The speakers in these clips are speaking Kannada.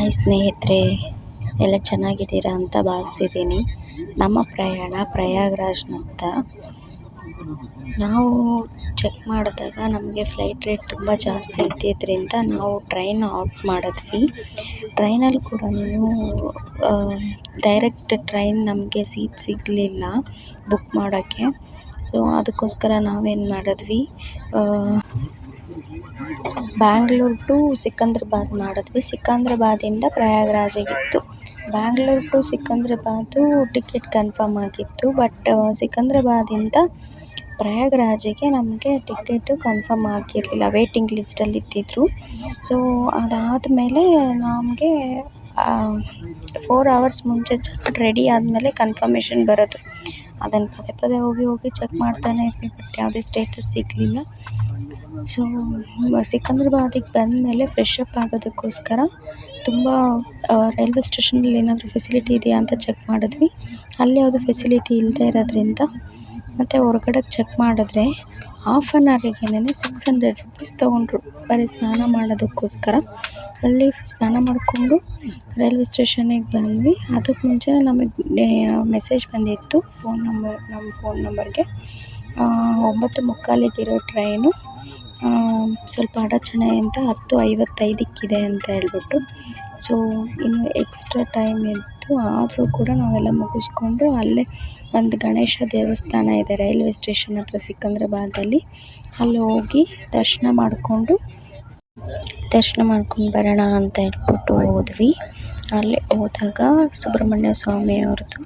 ಹಾಯ್ ಸ್ನೇಹಿತರೆ, ಎಲ್ಲ ಚೆನ್ನಾಗಿದ್ದೀರಾ ಅಂತ ಭಾವಿಸಿದ್ದೀನಿ. ನಮ್ಮ ಪ್ರಯಾಣ ಪ್ರಯಾಗ್ರಾಜ್ನತ್ತ. ನಾವು ಚೆಕ್ ಮಾಡಿದಾಗ ನಮಗೆ ಫ್ಲೈಟ್ ರೇಟ್ ತುಂಬ ಜಾಸ್ತಿ ಇದ್ದಿದ್ದರಿಂದ ನಾವು ಟ್ರೈನ್ ಆಪ್ಟ್ ಮಾಡಿದ್ವಿ. ಟ್ರೈನಲ್ಲಿ ಕೂಡ ಡೈರೆಕ್ಟ್ ಟ್ರೈನ್ ನಮಗೆ ಸೀಟ್ ಸಿಗಲಿಲ್ಲ ಬುಕ್ ಮಾಡೋಕ್ಕೆ. ಸೊ ಅದಕ್ಕೋಸ್ಕರ ನಾವೇನು ಮಾಡಿದ್ವಿ ಬ್ಯಾಂಗ್ಳೂರ್ ಟು ಸಿಕಂದ್ರಾಬಾದ್ ಮಾಡಿದ್ವಿ. ಸಿಕಂದ್ರಾಬಾದಿಂದ ಪ್ರಯಾಗ್ರಾಜಿಗಿತ್ತು. Bangalore to Secunderabad ticket confirm ಆಗಿತ್ತು. ಬಟ್ ಸಿಕಂದ್ರಾಬಾದಿಂದ ಪ್ರಯಾಗ್ರಾಜಿಗೆ ನಮಗೆ ಟಿಕೆಟು ಕನ್ಫರ್ಮ್ ಆಗಿರಲಿಲ್ಲ. ವೇಟಿಂಗ್ ಲಿಸ್ಟಲ್ಲಿ ಇಟ್ಟಿದ್ದರು ಸೊ, ಅದಾದಮೇಲೆ ನಮಗೆ ಫೋರ್ ಅವರ್ಸ್ ಮುಂಚೆ ಚೆಕ್ ರೆಡಿ ಆದಮೇಲೆ ಕನ್ಫರ್ಮೇಷನ್ ಬರೋದು. ಅದನ್ನು ಪದೇ ಪದೇ ಹೋಗಿ ಹೋಗಿ ಚೆಕ್ ಮಾಡ್ತಾನೇ ಇದ್ವಿ. ಬಟ್, ಯಾವುದೇ ಸ್ಟೇಟಸ್ ಸಿಗಲಿಲ್ಲ. ಸೊ ಸಿಕಂದ್ರಾಬಾದಿಗೆ ಬಂದಮೇಲೆ ಫ್ರೆಶ್ ಅಪ್ ಆಗೋದಕ್ಕೋಸ್ಕರ ತುಂಬ ರೈಲ್ವೆ ಸ್ಟೇಷನಲ್ಲಿ ಏನಾದರೂ ಫೆಸಿಲಿಟಿ ಇದೆಯಾ ಅಂತ ಚೆಕ್ ಮಾಡಿದ್ವಿ. ಅಲ್ಲಿ ಯಾವುದೂ ಫೆಸಿಲಿಟಿ ಇಲ್ಲದೇ ಇರೋದ್ರಿಂದ ಮತ್ತು ಹೊರ್ಗಡೆ ಚೆಕ್ ಮಾಡಿದ್ರೆ ಹಾಫ್ ಆನ್ ಅವರಿಗೇನೆ ಸಿಕ್ಸ್ ಹಂಡ್ರೆಡ್ ರುಪೀಸ್ ತೊಗೊಂಡ್ರು. ಬರೀ ಸ್ನಾನ ಮಾಡೋದಕ್ಕೋಸ್ಕರ. ಅಲ್ಲಿ ಸ್ನಾನ ಮಾಡಿಕೊಂಡು ರೈಲ್ವೆ ಸ್ಟೇಷನಿಗೆ ಬಂದ್ವಿ. ಅದಕ್ಕೆ ಮುಂಚೆನೇ ನಮಗೆ ಮೆಸೇಜ್ ಬಂದಿತ್ತು ಫೋನ್ ನಂಬರ್ ನಮ್ಮ ಫೋನ್ ನಂಬರ್ಗೆ ಒಂಬತ್ತು ಮುಕ್ಕಾಲಿಗಿರೋ ಟ್ರೈನು ಸ್ವಲ್ಪ ಅಡಚಣೆ ಅಂತ ಹತ್ತು ಐವತ್ತೈದಕ್ಕಿದೆ ಅಂತ ಹೇಳ್ಬಿಟ್ಟು. ಸೊ ಇನ್ನು ಎಕ್ಸ್ಟ್ರಾ ಟೈಮ್ ಇತ್ತು. ಆದರೂ ಕೂಡ ನಾವೆಲ್ಲ ಮುಗಿಸ್ಕೊಂಡು ಅಲ್ಲೇ ಒಂದು ಗಣೇಶ ದೇವಸ್ಥಾನ ಇದೆ ರೈಲ್ವೆ ಸ್ಟೇಷನ್ ಹತ್ರ ಸಿಕಂದ್ರಾಬಾದಲ್ಲಿ. ಅಲ್ಲಿ ಹೋಗಿ ದರ್ಶನ ಮಾಡಿಕೊಂಡು, ದರ್ಶನ ಮಾಡ್ಕೊಂಡು ಬರೋಣ ಅಂತ ಹೇಳ್ಬಿಟ್ಟು ಹೋದ್ವಿ. ಅಲ್ಲಿ ಹೋದಾಗ ಸುಬ್ರಹ್ಮಣ್ಯ ಸ್ವಾಮಿ ಅವ್ರದ್ದು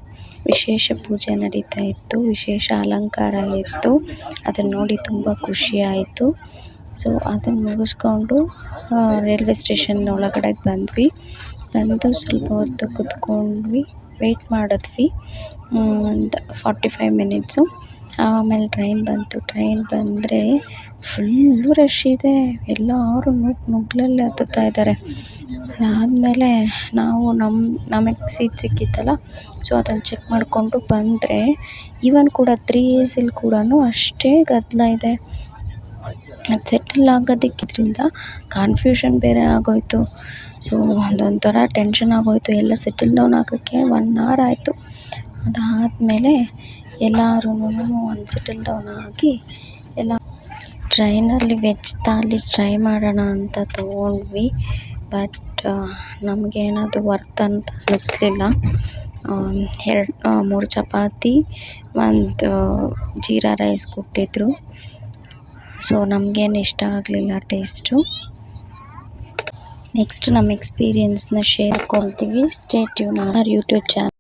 ವಿಶೇಷ ಪೂಜೆ ನಡೀತಾ ಇತ್ತು, ವಿಶೇಷ ಅಲಂಕಾರ ಇತ್ತು. ಅದನ್ನು ನೋಡಿ ತುಂಬ ಖುಷಿ ಆಯಿತು. ಸೊ ಅದನ್ನು ಮುಗಿಸ್ಕೊಂಡು ರೈಲ್ವೆ ಸ್ಟೇಷನ್ ಒಳಗಡೆಗೆ ಬಂದ್ವಿ. ಬಂದು ಸ್ವಲ್ಪ ಹೊತ್ತು ಕುತ್ಕೊಂಡ್ವಿ ವೆಯ್ಟ್ ಮಾಡಿದ್ವಿ. ಒಂದು ಫಾರ್ಟಿ ಫೈವ್ ಮಿನಿಟ್ಸು ಆಮೇಲೆ ಟ್ರೈನ್ ಬಂತು. ಟ್ರೈನ್ ಬಂದರೆ ಫುಲ್ಲು ರಶ್ ಇದೆ. ಎಲ್ಲರೂ ನುಗ್ಗು ನುಗ್ಗಲಲ್ಲಿ ಹತ್ತುತ್ತಾ ಇದ್ದಾರೆ. ಅದಾದಮೇಲೆ ನಾವು ನಮ್ಮ ನಮಗೆ ಸೀಟ್ ಸಿಕ್ಕಿತ್ತಲ್ಲ ಸೊ ಅದನ್ನು ಚೆಕ್ ಮಾಡಿಕೊಂಡು ಬಂದರೆ ಈವನ್ ಕೂಡ ತ್ರೀ ಏಸಲ್ಲಿ ಸಿಲಿ ಕೂಡ ಅಷ್ಟೇ ಗದ್ದಲ ಇದೆ. ಅದು ಸೆಟಲ್ ಆಗೋದಕ್ಕಿದ್ರಿಂದ ಕನ್ಫ್ಯೂಷನ್ ಬೇರೆ ಆಗೋಯಿತು. ಸೊ ಅದೊಂಥರ ಟೆನ್ಷನ್ ಆಗೋಯಿತು. ಎಲ್ಲ ಸೆಟಲ್ ಡೌನ್ ಆಗೋಕ್ಕೆ ಒನ್ ಅವರ್ ಆಯಿತು. ಅದಾದಮೇಲೆ ಎಲ್ಲರೂ ಒಂದು ಸೆಟಲ್ ಡೌನ್ ಆಗಿ ಎಲ್ಲ ಟ್ರೈನಲ್ಲಿ ವೆಜ್ ಥಾಲಿ ಟ್ರೈ ಮಾಡೋಣ ಅಂತ ತೊಗೊಂಡ್ವಿ. ಬಟ್ ನಮಗೇನದು ವರ್ತ್ ಅಂತ ಅನ್ನಿಸ್ಲಿಲ್ಲ ಎರಡು ಮೂರು ಚಪಾತಿ, ಒಂದು ಜೀರಾ ರೈಸ್ ಕೊಟ್ಟಿದ್ದರು ಸೊ ನಮಗೇನು ಇಷ್ಟ ಆಗಲಿಲ್ಲ ಟೇಸ್ಟು ನೆಕ್ಸ್ಟ್ ನಮ್ಮ ಎಕ್ಸ್ಪೀರಿಯನ್ಸ್ನ ಶೇರ್ ಕೊಡ್ತೀವಿ. Stay tune our YouTube channel